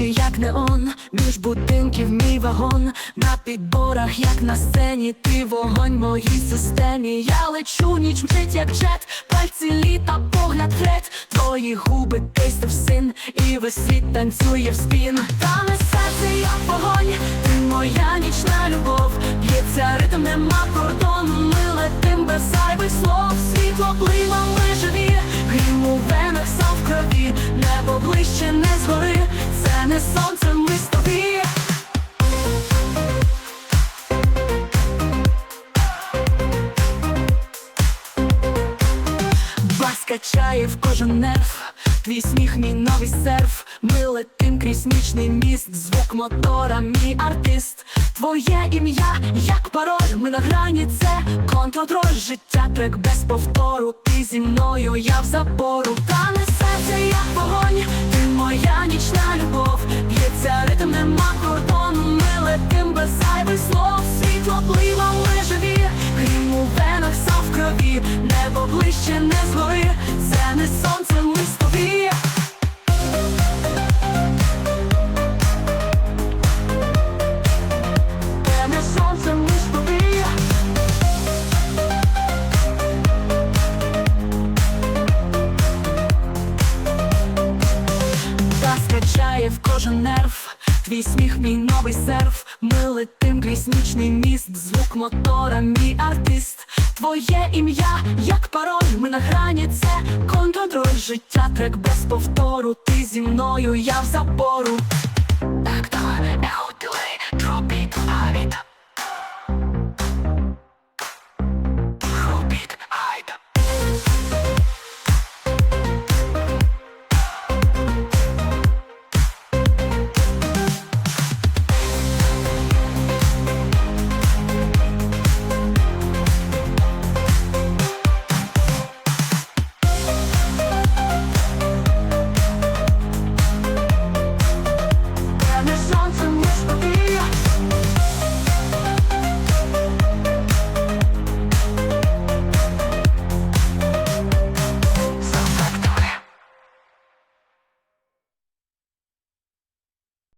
як неон, між будинків мій вагон, на підборах, як на сцені, ти вогонь моїй системі. Я лечу, ніч мчить, як джет, пальці літа, погляд флет, твої губи в син, і весь світ танцює в спін. Та не серце, як вогонь, ти моя нічна любов, б'ється ритм, нема кордону, ми летим без зайвих слов, світло плива, ми живі, грім у венах, сам в крові, небо ближче не згори, це не сонце, ми з тобі. В кожен нерв, твій сміх, мій новий серф. Ми крізь мічний міст, звук мотора, мій артист. Твоє ім'я, як пароль, ми це контроль життя, трек без повтору. Ти зі мною, я в запору. Та зайвих слов. Світло плива, ми живі, грім у венах, сам в крові, небо ближче не згори, це не сонце, з. Це не сонце, ми тобі. Та скачає в кожен нерв, твій сміх, мій новий серф. Ми летим крізь нічний міст, звук мотора, мій артист. Твоє ім'я, як пароль, ми на грані, це контроль життя, трек без повтору. Ти зі мною, я в запору. Так, давай.